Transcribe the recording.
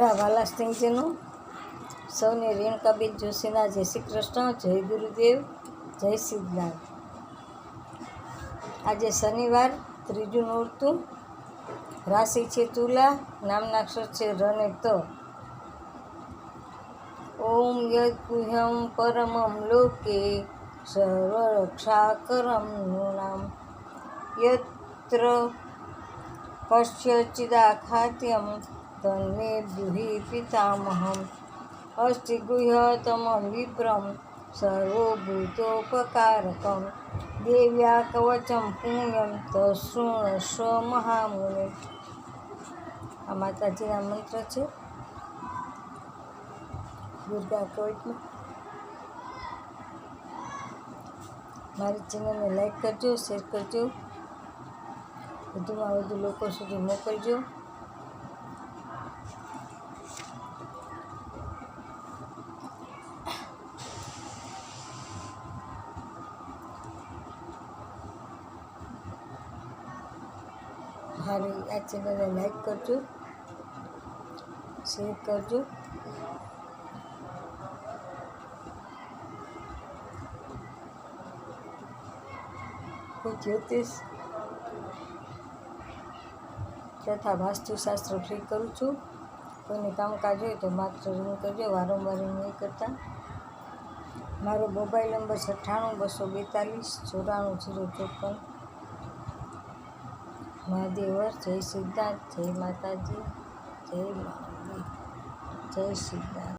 મારા વાલા સ્નેહીજનો સૌને રેણકાબેન જોશીના જય શ્રી કૃષ્ણ, જય ગુરુદેવ, જય સિદ્ધનાથ આજે શનિવાર, ત્રીજું નોરતું, રાશિ છે તુલા નામના અક્ષર છે રને ત. ઓમ ગુહ્યમ પરમમ લોકે સર્વરક્ષાકરમ નામ યત્ર પશ્યચિદા ખાત્યમ તન્મે બ્રુહિ પિતામહમ અસ્તિ ગુહ્યતમં વિપ્રમ સર્વભૂતોપકારકમ દેવ્યા કવચમ પુણ્યમ તશૃણસ્વ મહામુનિ આ માતાજીના મંત્ર છે દુર્ગા કવચમાં મારી ચેનલને લાઈક કરજો, શેર કરજો। વધુમાં વધુ લોકો સુધી મોકલજો। મારી આ ચેનલને લાઈક કરજો શેર કરજો. હું જ્યોતિષ, તથા વાસ્તુશાસ્ત્ર ફ્રી કરું છું. કોઈને કામકાજ હોય તો માત્ર રિંગ કરજો, વારંવાર નહીં કરતા. મારો મોબાઈલ નંબર અઠ્ઠાણું બસો બેતાલીસ, ચોરાણું જીરો ચોપન. મહાદેવર જય સિદ્ધાર્થ જય માતાજી જય મહાદેવ જય સિદ્ધાર્થ.